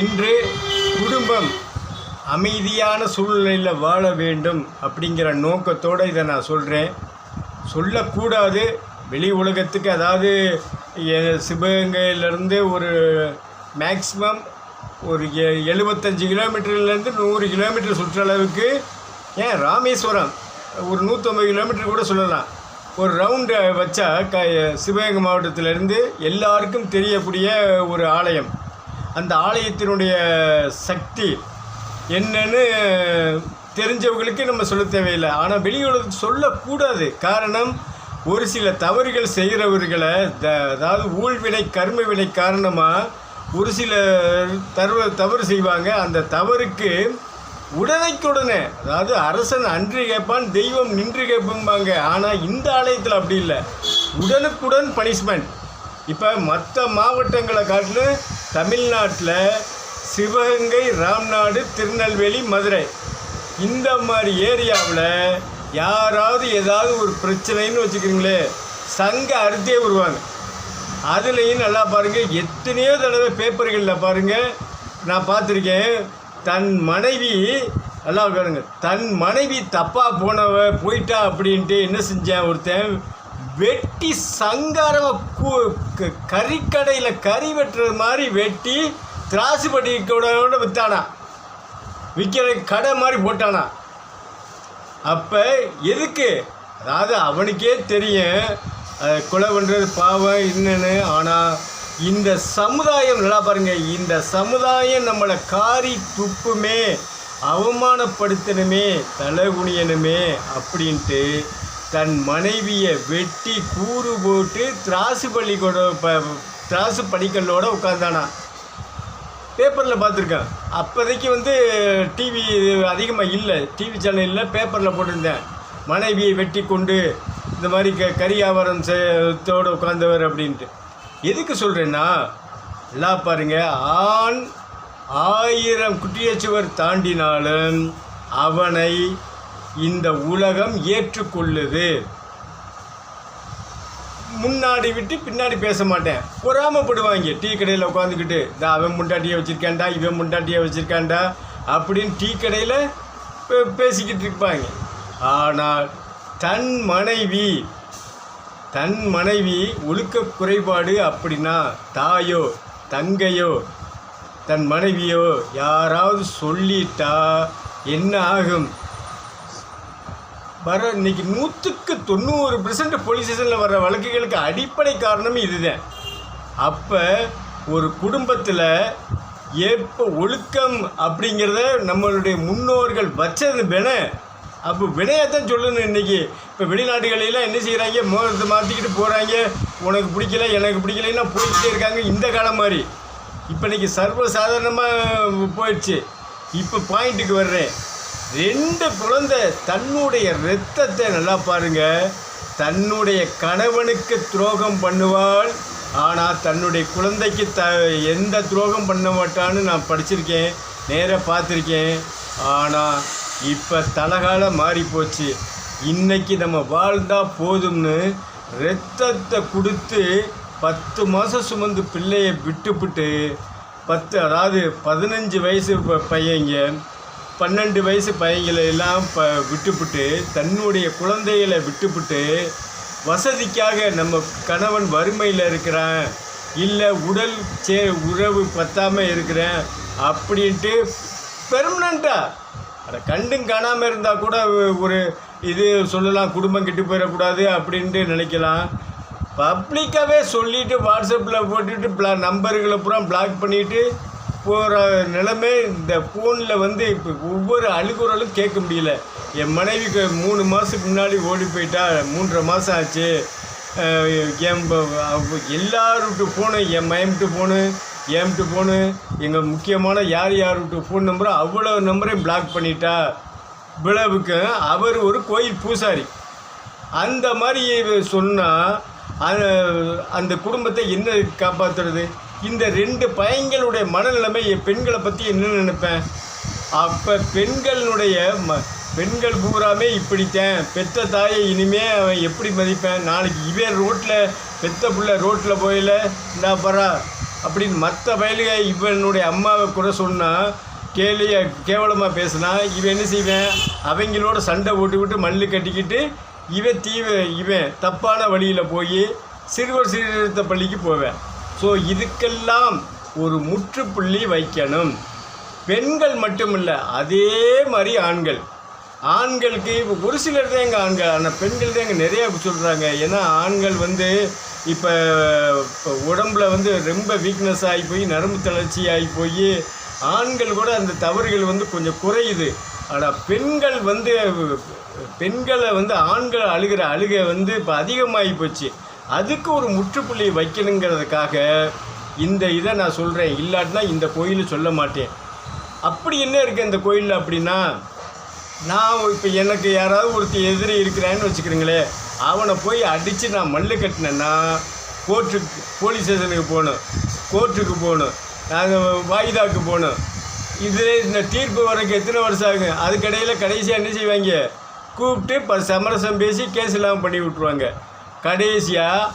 இன்று குடும்பம் அமைதியான சூழ்நிலையில் வாழ வேண்டும் அப்படிங்கிற நோக்கத்தோடு இதை நான் சொல்கிறேன் சொல்லக்கூடாது. வெளி உலகத்துக்கு அதாவது சிவகங்கையிலேருந்து ஒரு மேக்ஸிமம் ஒரு எ எழுபத்தஞ்சு கிலோமீட்டர்லேருந்து நூறு கிலோமீட்டர் சுற்றளவுக்கு ஏன் ராமேஸ்வரம் ஒரு நூற்றம்பது கிலோமீட்டர் கூட சொல்லலாம். ஒரு ரவுண்டை வச்சா க சிவகங்கை மாவட்டத்திலேருந்து எல்லாருக்கும் தெரியக்கூடிய ஒரு ஆலயம். அந்த ஆலயத்தினுடைய சக்தி என்னன்னு தெரிஞ்சவங்களுக்கு நம்ம சொல்ல தேவையில்லை. ஆனால் வெளியுலகத்துக்கு சொல்லக்கூடாது. காரணம் ஒரு சில தவறுகள் செய்கிறவர்களை த அதாவது ஊழ்வினை கர்ம வினை காரணமாக ஒரு சில தவறு தவறு செய்வாங்க. அந்த தவறுக்கு உடனைக்குடனே அதாவது அரசன் அன்று கேட்பான் தெய்வம் நின்று கேட்பும்பாங்க. ஆனால் இந்த ஆலயத்தில் அப்படி இல்லை. உடனுக்குடன் பனிஷ்மெண்ட் இப்போ மற்ற மாவட்டங்களை காட்டிலும் தமிழ்நாட்டில் சிவகங்கை ராம்நாடு திருநெல்வேலி மதுரை. இந்த மாதிரி ஏரியாவில் யாராவது ஏதாவது ஒரு பிரச்சனைன்னு வச்சுக்கிறீங்களே சங்க அறுத்தே வருவாங்க. அதுலேயும் நல்லா பாருங்கள் எத்தனையோ தடவை பேப்பர்களில் பாருங்கள் நான் பார்த்துருக்கேன் தன் மனைவி நல்லா பாருங்கள் தன் மனைவி தப்பாக போனவ போயிட்டா அப்படின்ட்டு என்ன செஞ்சேன் ஒருத்தன் வெட்டி சங்காரமாக கூ க- கறிக்கடையில் கறி வெட்டுறது மாதிரி வெட்டி திராசு கூட விற்றானா விற்கிற கடை மாதிரி போட்டானா. அப்போ எதுக்கு? அதாவது அவனுக்கே தெரியும் அஹ், கொலை பண்ணுறது பாவம் என்னன்னு. ஆனால் இந்த சமுதாயம் நல்லா பாருங்கள் இந்த சமுதாயம் நம்மளை காரி துப்புமே அவமானப்படுத்தணுமே தலைகுனியனுமே அப்படின்ட்டு தன் மனைவியை வெட்டி கூறு போட்டு திராசு பள்ளிக்கூட ப திராசு படிக்கல்லோடு உட்காந்தானா பேப்பரில் பார்த்துருக்கேன். அப்போதைக்கு வந்து டிவி அதிகமாக இல்லை. டிவி சேனலில் பேப்பரில் போட்டிருந்தேன். மனைவியை வெட்டி கொண்டு இந்த மாதிரி க கறி வியாபாரம் செய்யத்தோடு உட்காந்தவர் அப்படின்ட்டு. எதுக்கு சொல்கிறேன்னா எல்லாம் பாருங்கள் ஆண் ஆயிரம் குட்டியச்சுவர் தாண்டினாலும் அவனை இந்த உலகம் ஏற்றுக்கொள்ளுது. முன்னாடி விட்டு பின்னாடி பேச மாட்டேன். பொறாமப்படுவாங்க. டீ கடையில் உட்காந்துக்கிட்டு இந்த அவன் முண்டாட்டியை வச்சுருக்கான்டா இவன் முண்டாட்டியை வச்சுருக்கான்டா அப்படின்னு டீ கடையில் பே- பேசிக்கிட்டு இருப்பாங்க. ஆனால் தன் மனைவி தன் மனைவி ஒழுக்க குறைபாடு அப்படின்னா தாயோ தங்கையோ தன் மனைவியோ யாராவது சொல்லிட்டா என்ன ஆகும்? வர இன்னைக்கு நூற்றுக்கு தொண்ணூறு பர்சன்ட் போலீஸ் ஸ்டேஷனில் வர வழக்குகளுக்கு அடிப்படை காரணம் இதுதான். அப்போ ஒரு குடும்பத்தில் எப்போ ஒழுக்கம் அப்படிங்கிறத நம்மளுடைய முன்னோர்கள் வச்சது வின. அப்போ வினையத்தான் சொல்லணும் இன்றைக்கி இப்போ வெளிநாடுகளிலாம் என்ன செய்கிறாங்க மோகத்தை மாற்றிக்கிட்டு போகிறாங்க உனக்கு பிடிக்கல எனக்கு பிடிக்கலன்னா போயிட்டே இருக்காங்க இந்த காலம் மாதிரி. இப்போ இன்றைக்கி சர்வசாதாரணமாக போயிடுச்சு. இப்போ பாயிண்ட்டுக்கு வர்றேன். ரெண்டு குழந்தை தன்னுடைய இரத்தத்தை நல்லா பாருங்க. தன்னுடைய கணவனுக்கு துரோகம் பண்ணுவாள். ஆனால் தன்னுடைய குழந்தைக்கு த எந்த துரோகம் பண்ண மாட்டான்னு நான் படிச்சிருக்கேன். நேராக பார்த்துருக்கேன். ஆனால் இப்போ தலகால மாறி போச்சு இன்னைக்கு நம்ம வாழ்ந்தால் போதும்னு ரத்தத்தை கொடுத்து பத்து மாதம் சுமந்து பிள்ளையை விட்டுப்புட்டு பத்து அதாவது பதினஞ்சு வயசு ப- பையங்க பன்னெண்டு வயசு பையங்களை எல்லாம் ப விட்டுப்புட்டு தன்னுடைய குழந்தைகளை விட்டுப்புட்டு வசதிக்காக நம்ம கணவன் வறுமையில் இருக்கிறான். இல்லை உடல் சே உறவு பத்தாமல் இருக்கிறேன் அப்படின்ட்டு பெர்மனண்ட்டாக அதை கண்டும் காணாமல் இருந்தால் கூட ஒரு இது சொல்லலாம் குடும்பம் கெட்டு போயிடக்கூடாது அப்படின்ட்டு நினைக்கலாம். பப்ளிக்காகவே சொல்லிவிட்டு வாட்ஸ்அப்பில் போட்டுட்டு பிளா நம்பர்களை பூரா பிளாக் பண்ணிவிட்டு போகிற நிலைமை இந்த ஃபோனில் வந்து இப்போ ஒவ்வொரு அழுகுறலும் கேட்க முடியல. என் மனைவிக்கு மூணு மாதத்துக்கு முன்னாடி ஓடி போயிட்டா மூன்றரை மாதம் ஆச்சு. என் எல்லாருட்டு ஃபோனு என் மயம்ட்டு ஃபோனு ஏம்ட்டு ஃபோனு எங்கள் முக்கியமான யார் யார் ஃபோன் நம்பரோ அவ்வளோ நம்பரையும் பிளாக் பண்ணிட்டா. விழாவுக்கு அவர் ஒரு கோயில் பூசாரி. அந்த மாதிரி சொன்னால் அந்த குடும்பத்தை என்ன காப்பாற்றுறது இந்த ரெண்டு பையங்களுடைய மனநிலைமை என் பெண்களை பற்றி என்ன நினைப்பேன்? அப்போ பெண்களுடைய ம பெண்கள் பூராமே இப்படித்தான். பெத்த தாயை இனிமே அவன் எப்படி மதிப்பேன்? நாளைக்கு இவன் ரோட்டில் பெத்த பிள்ளை ரோட்டில் போயில இந்தா பரா அப்படின்னு மற்ற பயலுக இவனுடைய அம்மாவை கூட சொன்னால் கேலிய கேவலமாக பேசுனா இவன் என்ன செய்வேன்? அவங்களோட சண்டை போட்டுக்கிட்டு மல்லு கட்டிக்கிட்டு இவன் தீவ இவன் தப்பான வழியில் போய் சிறுவர் சீர்திருத்த பள்ளிக்கு போவேன். ஸோ இதுக்கெல்லாம் ஒரு முற்றுப்புள்ளி வைக்கணும். பெண்கள் மட்டுமில்ல அதே மாதிரி ஆண்கள். ஆண்களுக்கு இப்போ ஒரு சிலர் தான் எங்கள் ஆண்கள் ஆனால் பெண்கள் தான் எங்கள் நிறையா சொல்கிறாங்க ஏன்னா ஆண்கள் வந்து இப்போ உடம்புல வந்து ரொம்ப வீக்னஸ் ஆகி போய் நரம்பு தளர்ச்சி ஆகி போய் ஆண்கள் கூட அந்த தவறுகள் வந்து கொஞ்சம் குறையுது. ஆனால் பெண்கள் வந்து பெண்களை வந்து ஆண்கள் அழுகிற அழுகை வந்து இப்போ அதிகமாகி போச்சு. அதுக்கு ஒரு முற்றுப்புள்ளி வைக்கணுங்கிறதுக்காக இந்த இதை நான் சொல்கிறேன் இல்லாட்டினா இந்த கோயில் சொல்ல மாட்டேன். அப்படி என்ன இருக்குது இந்த கோயிலில் அப்படின்னா நான் இப்போ எனக்கு யாராவது ஒருத்தர் எதிரி இருக்கிறான்னு வச்சுக்கிறீங்களேன் அவனை போய் அடித்து நான் மல்லு கட்டினேன்னா கோர்ட்டுக்கு போலீஸ் ஸ்டேஷனுக்கு போகணும். கோர்ட்டுக்கு போகணும். நாங்கள் வாய்தாக்கு போகணும். இது இந்த தீர்ப்பு வரக்கு எத்தனை வருஷம் ஆகும் அதுக்கடையில் கடைசியாக என்ன செய்வாங்க? கூப்பிட்டு ப சமரசம் பேசி கேஸ் இல்லாமல் பண்ணி விட்ருவாங்க கடைசியாக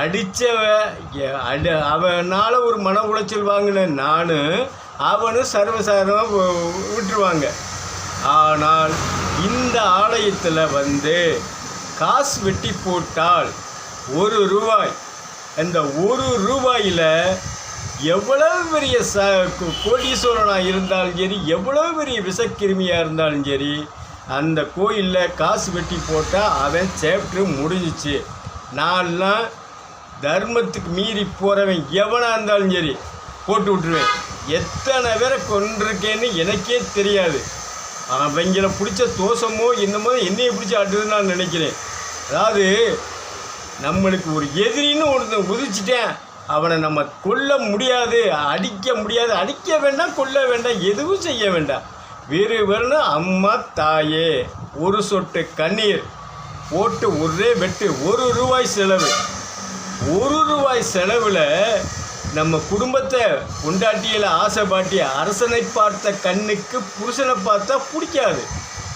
அடித்தவ அடி அவனால் ஒரு மன உளைச்சல் வாங்கின நான் அவனும் சர்வசாதாரணமாக விட்டுருவாங்க. ஆனால் இந்த ஆலயத்தில் வந்து காசு வெட்டி போட்டால் ஒரு ரூபாய். அந்த ஒரு ரூபாயில் எவ்வளவு பெரிய ச கோடீஸ்வரனாக இருந்தாலும் சரி எவ்வளவு பெரிய விஷக்கிருமியாக இருந்தாலும் சரி அந்த கோயிலில் காசு வெட்டி போட்டால் அவன் சேப்டர் முடிஞ்சிச்சு. நான்லாம் தர்மத்துக்கு மீறி போகிறவன் எவனாக இருந்தாலும் சரி போட்டு விட்டுருவேன். எத்தனை பேரை கொண்டிருக்கேன்னு எனக்கே தெரியாது. அவங்கள பிடிச்ச தோஷமோ என்னமோ என்னையை பிடிச்சி ஆட்டுதுன்னு நான் நினைக்கிறேன். அதாவது நம்மளுக்கு ஒரு எதிரின்னு ஒருத்தன் உதிச்சிட்டேன் அவனை நம்ம கொல்ல முடியாது அடிக்க முடியாது. அடிக்க வேண்டாம் கொல்ல வேண்டாம் எதுவும் செய்ய வேண்டாம். வேறு வேறுனா அம்மா தாயே ஒரு சொட்டு கண்ணீர். போட்டு ஒரே வெட்டு ஒரு ரூபாய் செலவு. ஒரு ரூபாய் செலவில் நம்ம குடும்பத்தை கொண்டாட்டியில் ஆசைப்பாட்டி அரசனை பார்த்த கண்ணுக்கு புருஷனை பார்த்தா பிடிக்காது.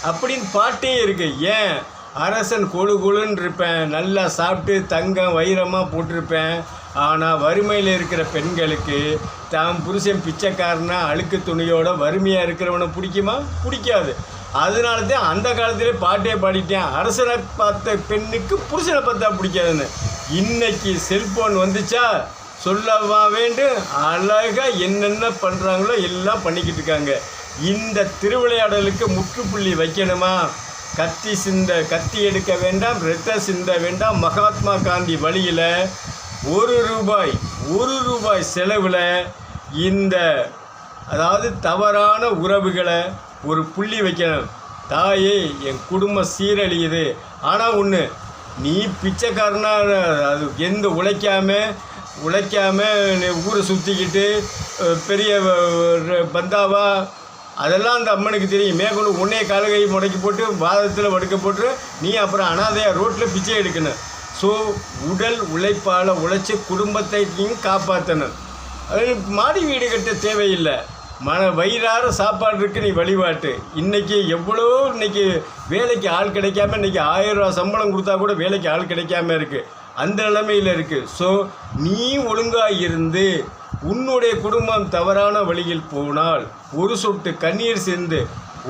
அப்படின்னு பாட்டே இருக்கு. ஏன்? அரசன் கொழு கொழுன்னு இருப்பேன். நல்லா சாப்பிட்டு தங்கம் வைரமாக போட்டிருப்பேன். ஆனால் வறுமையில் இருக்கிற பெண்களுக்கு தாம் புருஷன் பிச்சைக்காரனா அழுக்கு துணியோட வறுமையாக இருக்கிறவனை பிடிக்குமா? பிடிக்காது. அதனால தான் அந்த காலத்திலே பாட்டே பாடிட்டேன். அரசனை பார்த்த பெண்ணுக்கு புருஷனை பார்த்தா பிடிக்காதுன்னு. இன்னைக்கு செல்ஃபோன் வந்துச்சா? சொல்லவா வேண்டும். அழகாக என்னென்ன பண்ணுறாங்களோ எல்லாம் பண்ணிக்கிட்டு இருக்காங்க. இந்த திருவிளையாடலுக்கு முற்றுப்புள்ளி வைக்கணுமா? கத்தி சிந்த கத்தி எடுக்க வேண்டாம் ரத்த சிந்த வேண்டாம். மகாத்மா காந்தி வழியில் ஒரு ரூபாய் ஒரு ரூபாய் செலவில் இந்த அதாவது தவறான உறவுகளை ஒரு புள்ளி வைக்கணும். தாயே என் குடும்பம் சீரழியுது. ஆனால் ஒன்று நீ பிச்சைக்காரனா அது எந்த உழைக்காம உழைக்காம ஊரை சுற்றிக்கிட்டு பெரிய பந்தாவா? அதெல்லாம் அந்த அம்மனுக்கு தெரியும். மேற்கொண்டு உன்னைய காலகையை முடக்கி போட்டு வாதத்தில் வடுக்க போட்டு நீ அப்புறம் அனாதையாக ரோட்டில் பிச்சை எடுக்கணும். ஸோ உடல் உழைப்பால் உழைச்சி குடும்பத்தையும் காப்பாற்றணும் அது மாடி வீடு கட்ட தேவையில்லை. மன வயிறார சாப்பாடுக்கு நீ வழிபாட்டு. இன்றைக்கி எவ்வளோ இன்னைக்கு வேலைக்கு ஆள் கிடைக்காம இன்றைக்கி ஆயிரம் ரூபா சம்பளம் கொடுத்தா கூட வேலைக்கு ஆள் கிடைக்காம இருக்குது அந்த நிலைமையில் இருக்குது ஸோ நீ ஒழுங்காக இருந்து உன்னுடைய குடும்பம் தவறான வழியில் போனால் ஒரு சொட்டு கண்ணீர் சேர்ந்து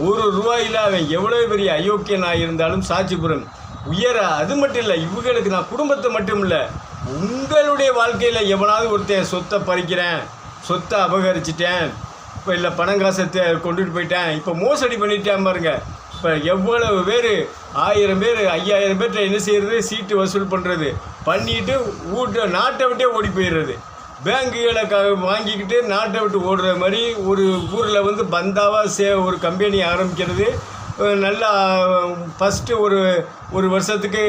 ஒரு ரூபாயில் அவன் எவ்வளோ பெரிய அயோக்கியனாக இருந்தாலும் சாட்சிபுரம் உயர அது மட்டும் இல்லை இவங்களுக்கு நான் குடும்பத்தை மட்டும் இல்லை உங்களுடைய வாழ்க்கையில் எவனாவது ஒருத்தன் சொத்தை பறிக்கிறேன் சொத்தை அபகரிச்சிட்டேன் இப்போ இல்லை பணம் காசை கொண்டுட்டு போயிட்டேன். இப்போ மோசடி பண்ணிட்டேன் பாருங்க. இப்போ எவ்வளவு பேர் ஆயிரம் பேர் ஐயாயிரம் பேர்கிட்ட என்ன செய்கிறது சீட்டு வசூல் பண்ணுறது பண்ணிட்டு வீட்டை நாட்டை விட்டே ஓடி போயிடுறது. பேங்குகளை க வாங்கிக்கிட்டு நாட்டை விட்டு ஓடுற மாதிரி ஒரு ஊரில் வந்து பந்தாவாக சே ஒரு கம்பெனி ஆரம்பிக்கிறது. நல்லா ஃபஸ்ட்டு ஒரு ஒரு வருஷத்துக்கு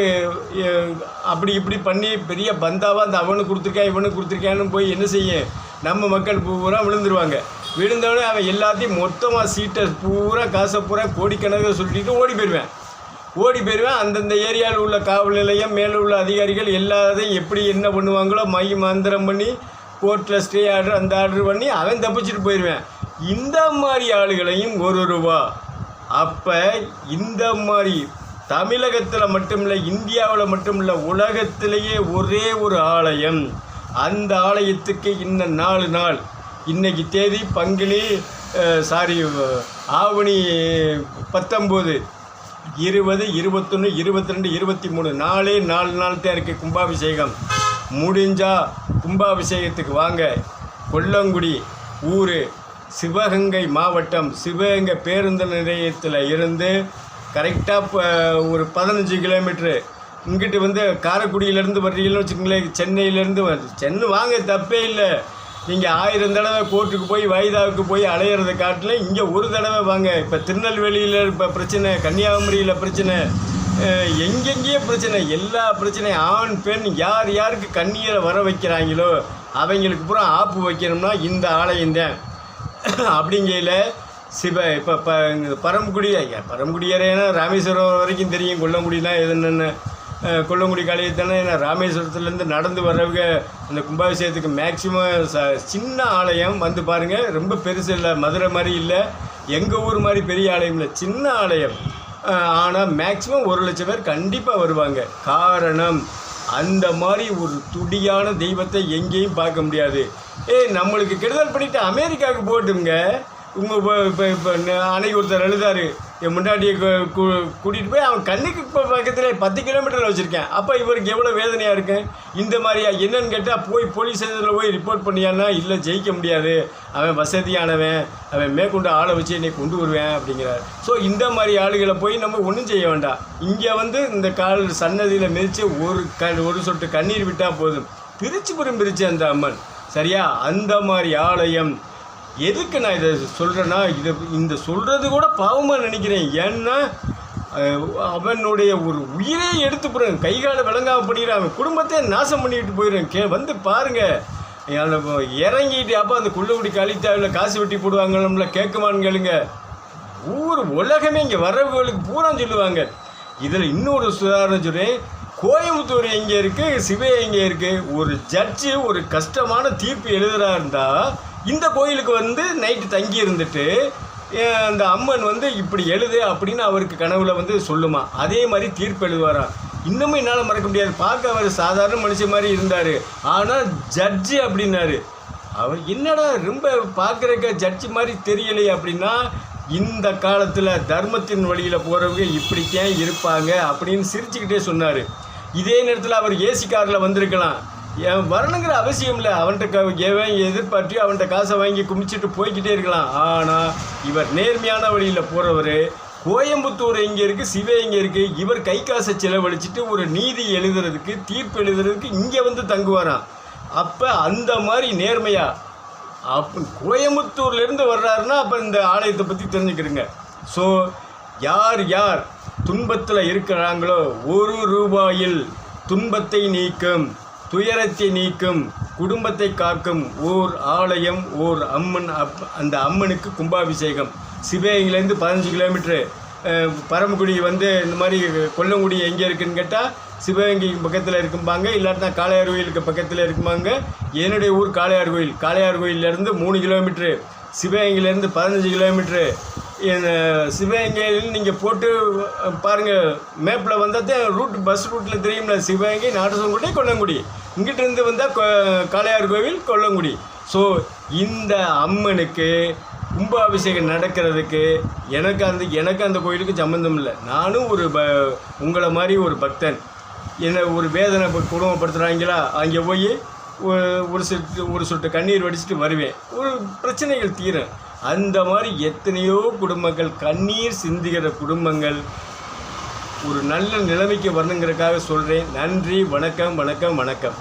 அப்படி இப்படி பண்ணி பெரிய பந்தாவாக அந்த அவனுக்கு கொடுத்துருக்கேன் இவனுக்கு கொடுத்துருக்கேன்னு போய் என்ன செய்யும்? நம்ம மக்கள் பூரா விழுந்துருவாங்க. விழுந்தவனே அவன் எல்லாத்தையும் மொத்தமாக சீட்டை பூரா காசை பூரா கோடிக்கணக்காக சொல்லிட்டு ஓடி போயிடுவேன் ஓடி போயிடுவேன் அந்தந்த ஏரியாவில் உள்ள காவல் நிலையம் மேலே உள்ள அதிகாரிகள் எல்லாத்தையும் எப்படி என்ன பண்ணுவாங்களோ மை மந்திரம் பண்ணி கோர்ட்டில் ஸ்டே ஆர்டர் அந்த ஆர்டர் பண்ணி அவன் தப்பிச்சுட்டு போயிடுவேன் இந்த மாதிரி ஆளுகளையும் ஒரு ரூபா அப்போ இந்த மாதிரி தமிழகத்தில் மட்டுமில்லை இந்தியாவில் மட்டுமில்லை உலகத்திலேயே ஒரே ஒரு ஆலயம். அந்த ஆலயத்துக்கு இன்னும் நாலு நாள் இன்றைக்கி தேதி பங்குனி சாரி ஆவணி பத்தொம்போது. இருபது இருபத்தொன்று இருபத்தி ரெண்டு இருபத்தி மூணு நாலே நாலு நாள் தான் இருக்குது கும்பாபிஷேகம். முடிஞ்சால் கும்பாபிஷேகத்துக்கு வாங்க. கொல்லங்குடி ஊர் சிவகங்கை மாவட்டம் சிவகங்கை பேருந்து நிலையத்தில் இருந்து கரெக்டாக ஒரு பதினஞ்சு கிலோமீட்ரு இங்கிட்டு வந்து காரைக்குடியிலேருந்து வர்றீங்கன்னு வச்சுக்கோங்களேன் சென்னையிலேருந்து வந்து சென்னை வாங்க தப்பே இல்லை. நீங்கள் ஆயிரம் தடவை கோர்ட்டுக்கு போய் வைதாவுக்கு போய் அலையிறத காட்டிலும் இங்கே ஒரு தடவை வாங்க. இப்போ திருநெல்வேலியில் இப்போ பிரச்சனை கன்னியாகுமரியில் பிரச்சனை எங்கெங்கேயே எங்கெங்கேயோ பிரச்சனை எல்லா பிரச்சனையும் ஆண் பெண் யார் யாருக்கு கண்ணீரை வர வைக்கிறாங்களோ அவங்களுக்கு பூரா ஆப்பு வைக்கணும்னா இந்த ஆலயம்தான் அப்படிங்கையில் சிவ இப்போ ப பரமக்குடி ஐயா பரமக்குடி ராமேஸ்வரம் வரைக்கும் தெரியும் கொல்லங்குடினா எதுன்னு. கொல்லங்குடி காளியத்தானே ஏன்னா ராமேஸ்வரத்துலேருந்து நடந்து வர்றவங்க அந்த கும்பாபிஷேகத்துக்கு மேக்சிமம் ச சின்ன ஆலயம் வந்து பாருங்கள் ரொம்ப பெருசு இல்லை மதுரை மாதிரி இல்லை எங்கள் ஊர் மாதிரி பெரிய ஆலயம் இல்லை சின்ன ஆலயம். ஆனால் மேக்சிமம் ஒரு லட்சம் பேர் கண்டிப்பாக வருவாங்க. காரணம் அந்த மாதிரி ஒரு துடியான தெய்வத்தை எங்கேயும் பார்க்க முடியாது. ஏய் நம்மளுக்கு கெடுதல் பண்ணிட்டு அமெரிக்காவுக்கு போட்டுங்க உங்கள் இப்போ இப்போ இப்போ அன்னைக்கு ஒருத்தர் எழுதாரு என் முன்னாடியை கூட்டிகிட்டு போய் அவன் கண்ணுக்கு இப்போ பக்கத்தில் பத்து கிலோமீட்டரில் வச்சுருக்கேன். அப்போ இவருக்கு எவ்வளோ வேதனையாக இருக்கு? இந்த மாதிரியா என்னன்னு கேட்டால் போய் போலீஸ் ஸ்டேஷனில் போய் ரிப்போர்ட் பண்ணியான்னா இல்லை ஜெயிக்க முடியாது. அவன் வசதியானவன். அவன் மேற்கொண்டு ஆளை வச்சு என்னை கொண்டு வருவேன் அப்படிங்கிறார். ஸோ இந்த மாதிரி ஆளுகளை போய் நம்ம ஒன்றும் செய்ய வேண்டாம். இங்கே வந்து இந்த கால் சன்னதியில் மிதித்து ஒரு க ஒரு சொட்டு கண்ணீர் விட்டால் போதும். பிரித்து புறம் பிரிச்சு அந்த அம்மன். சரியா? அந்த மாதிரி ஆலயம் எதுக்கு நான் இதை சொல்கிறேன்னா இதை இந்த சொல்கிறது கூட பாவமாக நினைக்கிறேன். ஏன்னா அவனுடைய ஒரு உயிரே எடுத்து போகிறேன் கை கால விளங்காமல் பண்ணிடுறான் அவன் குடும்பத்தையே நாசம் பண்ணிட்டு போயிடுறேன். கே வந்து பாருங்கள் இறங்கிட்டு அப்போ அந்த குள்ளக்குடி கழித்தாவில் காசு வெட்டி போடுவாங்கள்ல கேட்குமான்னு கேளுங்க. ஊர் உலகமே இங்கே வர்றவங்களுக்கு பூரா சொல்லுவாங்க. இதில் இன்னொரு சுதாரணம் சொல்கிறேன் கோயம்புத்தூர் எங்கே இருக்குது சிவ எங்கே இருக்குது ஒரு ஜட்ஜு ஒரு கஷ்டமான தீர்ப்பு எழுதுகிறா இருந்தால் இந்த கோயிலுக்கு வந்து நைட்டு தங்கி இருந்துட்டு அந்த அம்மன் வந்து இப்படி எழுது அப்படின்னு அவருக்கு கனவுல வந்து சொல்லுமா. அதே மாதிரி தீர்ப்பு எழுதுவாராம் இன்னமும் என்னால் மறக்க முடியாது. பார்க்க அவர் சாதாரண மனுஷன் மாதிரி இருந்தார். ஆனால் ஜட்ஜு அப்படின்னாரு. அவர் என்னடா ரொம்ப பார்க்குறக்க ஜட்ஜி மாதிரி தெரியலையே அப்படின்னா இந்த காலத்தில் தர்மத்தின் வழியில் போகிறவங்க இப்படித்தான் இருப்பாங்க அப்படின்னு சிரிச்சுக்கிட்டே சொன்னார். இதே நேரத்தில் அவர் ஏசி காரில் வந்திருக்கலாம். ஏன் வரணுங்கிற அவசியம் இல்லை. அவன்கிட்ட எவன் எதிர்பார்த்து அவன்கிட்ட காசை வாங்கி குமிச்சிட்டு போய்க்கிட்டே இருக்கலாம். ஆனால் இவர் நேர்மையான வழியில் போகிறவர் கோயம்புத்தூர் எங்கே இருக்குது சிவை எங்கே இருக்குது இவர் கை காசை செலவழிச்சிட்டு ஒரு நீதி எழுதுறதுக்கு தீர்ப்பு எழுதுறதுக்கு இங்கே வந்து தங்குவாராம். அப்போ அந்த மாதிரி நேர்மையாக அப்போ கோயம்புத்தூர்லேருந்து வர்றாருன்னா அப்போ இந்த ஆலயத்தை பற்றி தெரிஞ்சுக்கிடுங்க. ஸோ யார் யார் துன்பத்தில் இருக்கிறாங்களோ ஒரு ரூபாயில் துன்பத்தை நீக்கும். துயரத்தை நீக்கும் குடும்பத்தை காக்கும் ஓர் ஆலயம் ஓர் அம்மன் அப் அந்த அம்மனுக்கு கும்பாபிஷேகம். சிவகங்கையிலேருந்து பதினஞ்சு கிலோமீட்ரு பரமக்குடி வந்து இந்த மாதிரி கொல்லங்குடி எங்கே இருக்குன்னு கேட்டால் சிவகங்கை பக்கத்தில் இருக்கும்பாங்க இல்லாட்டினா காளையார் கோயிலுக்கு பக்கத்தில் இருக்கும்பாங்க. என்னுடைய ஊர் காளையார் கோயில். காளையார் கோயிலேருந்து மூணு கிலோமீட்ரு சிவகங்கையிலேருந்து பதினஞ்சு கிலோமீட்ரு சிவகங்கையில் நீங்கள் போட்டு பாருங்கள் மேப்பில் வந்தால் ரூட் பஸ் ரூட்டில் தெரியும்ல சிவகங்கை நாட்டசங்குடி கொல்லங்குடி. இங்கிட்டிருந்து வந்தால் காளையார் கோவில் கொல்லங்குடி. ஸோ இந்த அம்மனுக்கு கும்பாபிஷேகம் நடக்கிறதுக்கு எனக்கு அந்த எனக்கு அந்த கோயிலுக்கு சம்மந்தம் இல்லை. நானும் ஒரு ப உங்களை மாதிரி ஒரு பக்தன். என்ன ஒரு வேதனை குடும்பப்படுத்துகிறாங்களா அங்கே போய் ஒரு சொட்டு ஒரு சொட்டு கண்ணீர் வடிச்சிட்டு வருவேன். ஒரு பிரச்சனைகள் தீரும். அந்த மாதிரி எத்தனையோ குடும்பங்கள் கண்ணீர் சிந்துகிற குடும்பங்கள் ஒரு நல்ல நிலைமைக்கு வரணுங்கிறதுக்காக சொல்கிறேன் நன்றி வணக்கம் வணக்கம் வணக்கம்.